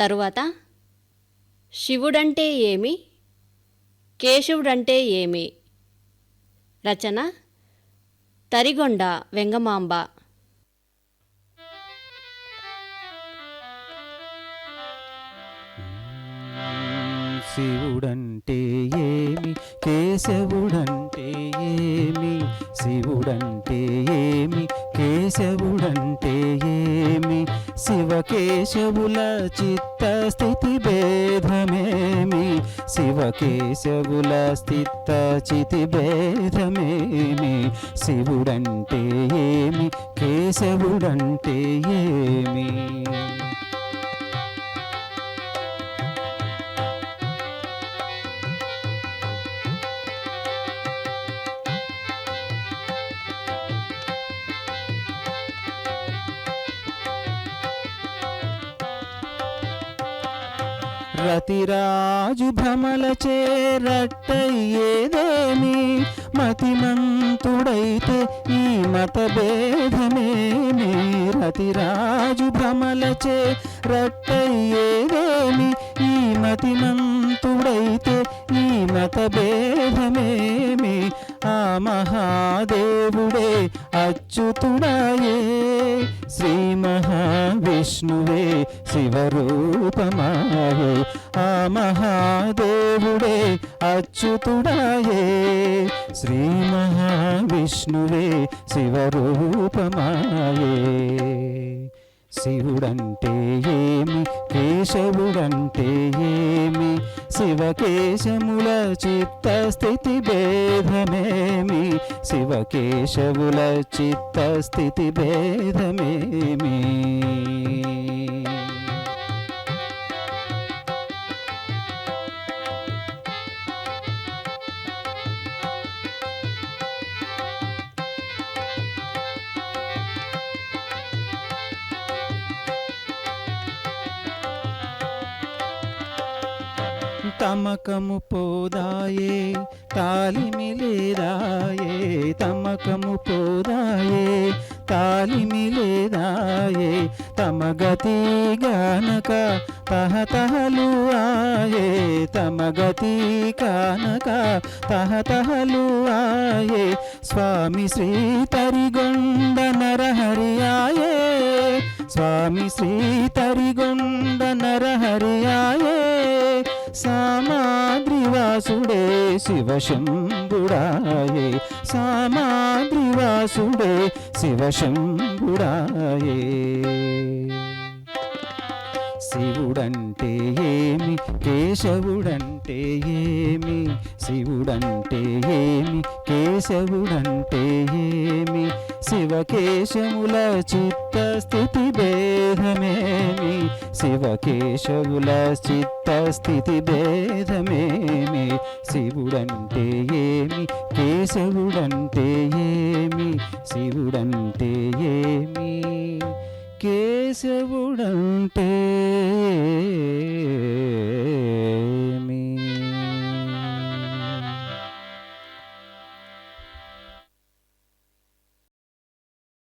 తరువాత శివుడంటే ఏమి? కేశవుడంటే ఏమి? రచన తరిగొండ వెంగమాంబ. శివుడంటే ఏమి? కేశవుడంటే ఏమి? శివుడంటే ఏమి? కేశవుడంటే ఏమి? శివకేశవుల చిత్తస్థితి భేదమేమి శివకేశవుల స్థిత చితి భేదమేమి శివుడంటే ఏమి? కేశవుడంటే ఏమి? రతిరాజు భ్రమల చేరట్టయ్యేదేమి మతిమంతుడైతే ఈ మతభేదమేమి రతిరాజు భ్రమల చేరట్టయ్యేదేమి ఈ మతిమంతుడైతే ఈ మత మహాదేవుడే అచ్యుతుడాయే. శ్రీ మహావిష్ణువే శివరూపమాయే. ఆ మహాదేవుడే అచ్యుతుడాయే. శ్రీ మహావిష్ణువే శివరూపమాయే. శివుడంటే ఏమి? కేశవుడంటే ఏమి? శివకేశముల చిత్తస్థితి భేదమేమి? శివకేశవుల చిత్తస్థితి భేదమేమి? తమకము పోదాయే తాలిమిలేదాయే తమకము పోదాయే తాలిమిలేదాయే తమ గతి గానక తహతహలు ఆయే తమ గతి కానక తహతహలు ఆయే స్వామి శ్రీ తరిగొండ నరహరి ఆయే స్వామి శ్రీ తరిగొండ నరహరి సామాద్రివాసుడే శివశంభుడాయే. సామాద్రివాసుడే శివశంభుడాయే. శివుడంటే ఏమి? కేశవుడంటే ఏమి? శివుడంటే ఏమి? కేశవుడంటే ఏమి? శివకేశముల చిత్తస్థితి భేదమేమి శివకేశవుల చిత్తస్థితి భేదమేమి శివుడంటే ఏమి? కేశవుడంటే ఏమి? శివుడంటే ఏమి? కేశవుడంటే